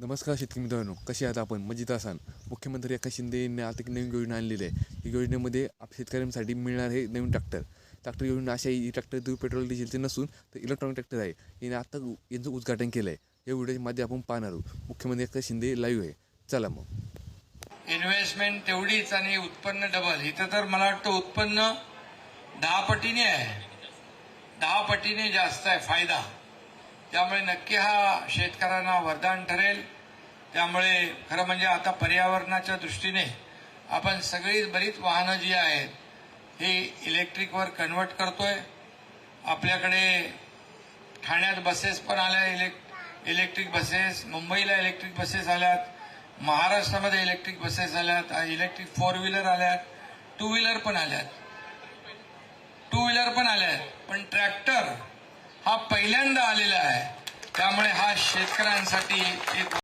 नमस्कार शेतकरी मित्रांनो कसे आहात आपण? मजेत असाल. मुख्यमंत्री एका शिंदे यांनी आता एक नवीन योजना आणलेली आहे. या योजनेमध्ये आप शेतकऱ्यांसाठी मिळणार हे नवीन ट्रॅक्टर ट्रॅक्टर योजना अशा आहे ही ट्रॅक्टर तुम्ही पेट्रोल डिझेलचे नसून तर इलेक्ट्रॉनिक ट्रॅक्टर आहे. याने आता यांचं उद्घाटन केलं आहे या व्हिडिओमध्ये आपण पाहणार आहोत. मुख्यमंत्री एका शिंदे लाईव्ह आहे. चला मग. इन्व्हेस्टमेंट तेवढीच आणि उत्पन्न डबल इथं तर मला वाटतं उत्पन्न दहा पटीने आहे. दहा पटीने जास्त आहे फायदा. त्यामुळे नक्की हा शेतकऱ्यांना वरदान ठरेल. त्यामुळे खरं म्हणजे आता पर्यावरणाच्या दृष्टीने आपण सगळी बरीच वाहनं जी आहेत ही इलेक्ट्रिकवर कन्वर्ट करतोय. आपल्याकडे ठाण्यात बसेस पण आल्या इलेक् इलेक्ट्रिक बसेस मुंबईला इलेक्ट्रिक बसेस आल्यात महाराष्ट्रामध्ये इलेक्ट्रिक बसेस आल्यात इलेक्ट्रिक फोर व्हीलर आल्यात टू व्हीलर पण आल्यात. टू व्हीलर पण आल्यात पण ट्रॅक्टर हा पहिल्यांदा आलेला आहे. त्यामुळे हा शेतकऱ्यांसाठी एक